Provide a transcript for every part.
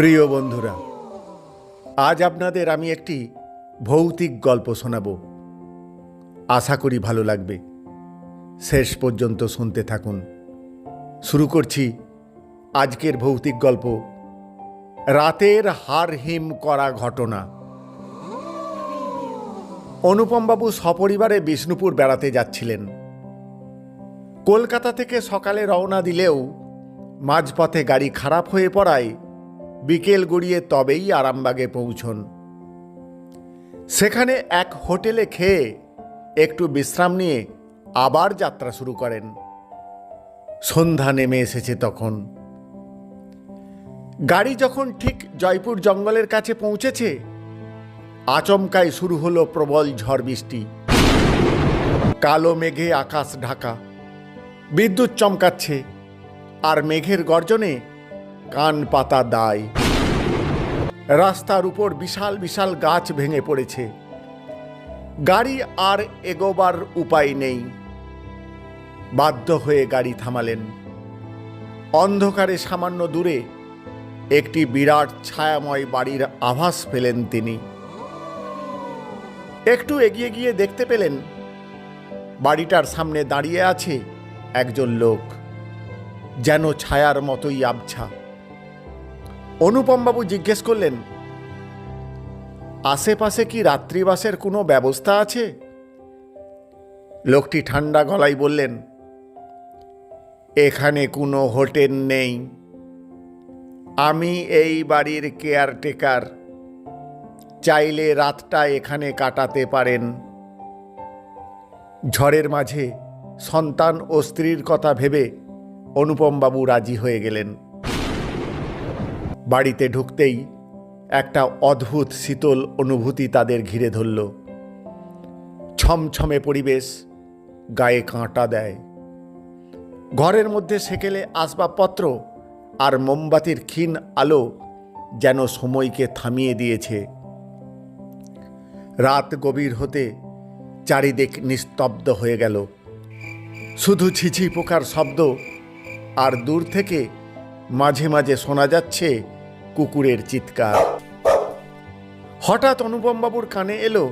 প্রিয় বন্ধুরা, আজ আপনাদের আমি একটি ভৌতিক গল্প শোনাব। আশা করি ভালো লাগবে। শেষ পর্যন্ত শুনতে থাকুন। শুরু করছি আজকের ভৌতিক গল্প, রাতের হার হিম করা ঘটনা। অনুপমবাবু সপরিবারে বিষ্ণুপুর বেড়াতে যাচ্ছিলেন। কলকাতা থেকে সকালে রওনা দিলেও মাঝপথে গাড়ি খারাপ হয়ে পড়ায় বিকেল গড়িয়ে তবেই আরামবাগে পৌঁছন। সেখানে এক হোটেলে খেয়ে একটু বিশ্রাম নিয়ে আবার যাত্রা শুরু করেন। সন্ধ্যা নেমে এসেছে তখন। গাড়ি যখন ঠিক জয়পুর জঙ্গলের কাছে পৌঁছেছে আচমকায় শুরু হলো প্রবল ঝড় বৃষ্টি। কালো মেঘে আকাশ ঢাকা। বিদ্যুৎ চমকাচ্ছে, আর মেঘের গর্জনে কান পাতা দায়। রাস্তার উপর বিশাল বিশাল গাছ ভেঙে পড়েছে। গাড়ি আর এগোবার উপায় নেই। বাধ্য হয়ে গাড়ি থামালেন। অন্ধকারে সামান্য দূরে একটি বিরাট ছায়াময় বাড়ির আভাস পেলেন তিনি। একটু এগিয়ে গিয়ে দেখতে পেলেন, বাড়িটার সামনে দাঁড়িয়ে আছে একজন লোক, যেন ছায়ার মতোই আবছা। অনুপমবাবু জিজ্ঞেস করলেন, আশেপাশে কি রাত্রিবাসের কোনো ব্যবস্থা আছে? লোকটি ঠান্ডা গলায় বললেন, এখানে কোনো হোটেল নেই। আমি এই বাড়ির কেয়ারটেকার। চাইলে রাতটা এখানে কাটাতে পারেন। ঝড়ের মাঝে সন্তান ও স্ত্রীর কথা ভেবে অনুপমবাবু রাজি হয়ে গেলেন। বাড়িতে ঢুকতেই একটা অদ্ভুত শীতল অনুভূতি তাদের ঘিরে ধরল। ছমছমে পরিবেশ গায়ে কাঁটা দেয়। ঘরের মধ্যে সেকেলে আসবাবপত্র আর মোমবাতির ক্ষীণ আলো যেন সময়কে থামিয়ে দিয়েছে। রাত গভীর হতে চারিদিক নিস্তব্ধ হয়ে গেল। শুধু ছিছি পোকার শব্দ আর দূর থেকে মাঝে মাঝে শোনা যাচ্ছে কুকুরের চিৎকার। হঠাৎ অনুপমবাবুর কানে এলো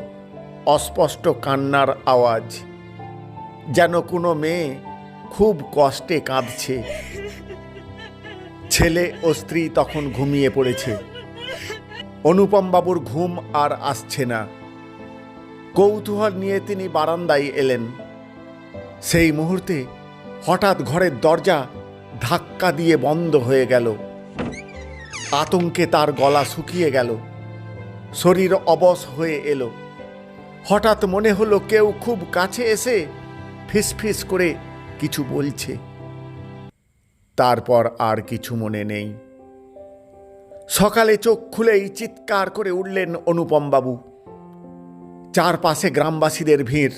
অস্পষ্ট কান্নার আওয়াজ। যেন কোনো মেয়ে খুব কষ্টে কাঁদছে। ছেলে ও স্ত্রী তখন ঘুমিয়ে পড়েছে। অনুপমবাবুর ঘুম আর আসছে না। কৌতূহল নিয়ে তিনি বারান্দায় এলেন। সেই মুহূর্তে হঠাৎ ঘরের দরজা ধাক্কা দিয়ে বন্ধ হয়ে গেল। আতঙ্কে তার গলা শুকিয়ে গেল। শরীর অবশ হয়ে এলো। হঠাৎ মনে হলো কেউ খুব কাছে এসে ফিসফিস করে কিছু বলছে। তারপর আর কিছু মনে নেই। সকালে চোখ খুলেই চিৎকার করে উঠলেন অনুপমবাবু। চারপাশে গ্রামবাসীদের ভিড়।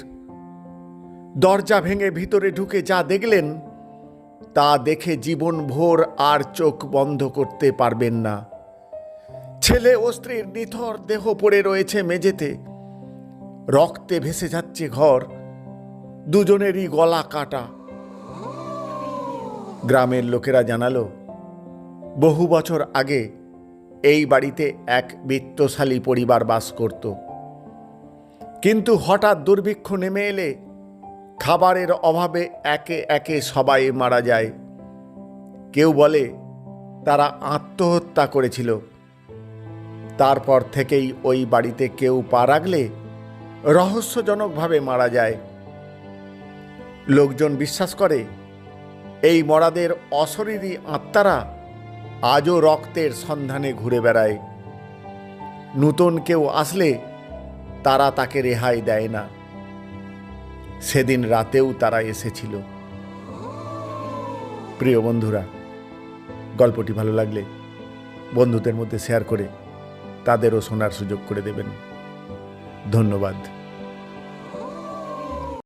দরজা ভেঙে ভিতরে ঢুকে যা দেখলেন তা দেখে জীবন ভোর আর চোখ বন্ধ করতে পারবেন না। ছেলে ও স্ত্রীর নিথর দেহ পড়ে রয়েছে মেঝেতে। রক্তে ভেসে যাচ্ছে ঘর। দুজনেরই গলা কাটা। গ্রামের লোকেরা জানালো, বহু বছর আগে এই বাড়িতে এক বিত্তশালী পরিবার বাস করত। কিন্তু হঠাৎ দুর্ভিক্ষ নেমে এলে খাবারের অভাবে একে একে সবাই মারা যায়। কেউ বলে, তারা আত্মহত্যা করেছিল। তারপর থেকেই ওই বাড়িতে কেউ পা রাখলে রহস্যজনকভাবে মারা যায়। লোকজন বিশ্বাস করে, এই মরাদের অশরীরী আত্মারা আজও রক্তের সন্ধানে ঘুরে বেড়ায়। নূতন কেউ আসলে তারা তাকে রেহাই দেয় না। সেদিন রাতেও তারা এসেছিল। প্রিয় বন্ধুরা, গল্পটি ভালো লাগলে বন্ধুদের মধ্যে শেয়ার করে তাদেরও শোনার সুযোগ করে দেবেন। ধন্যবাদ।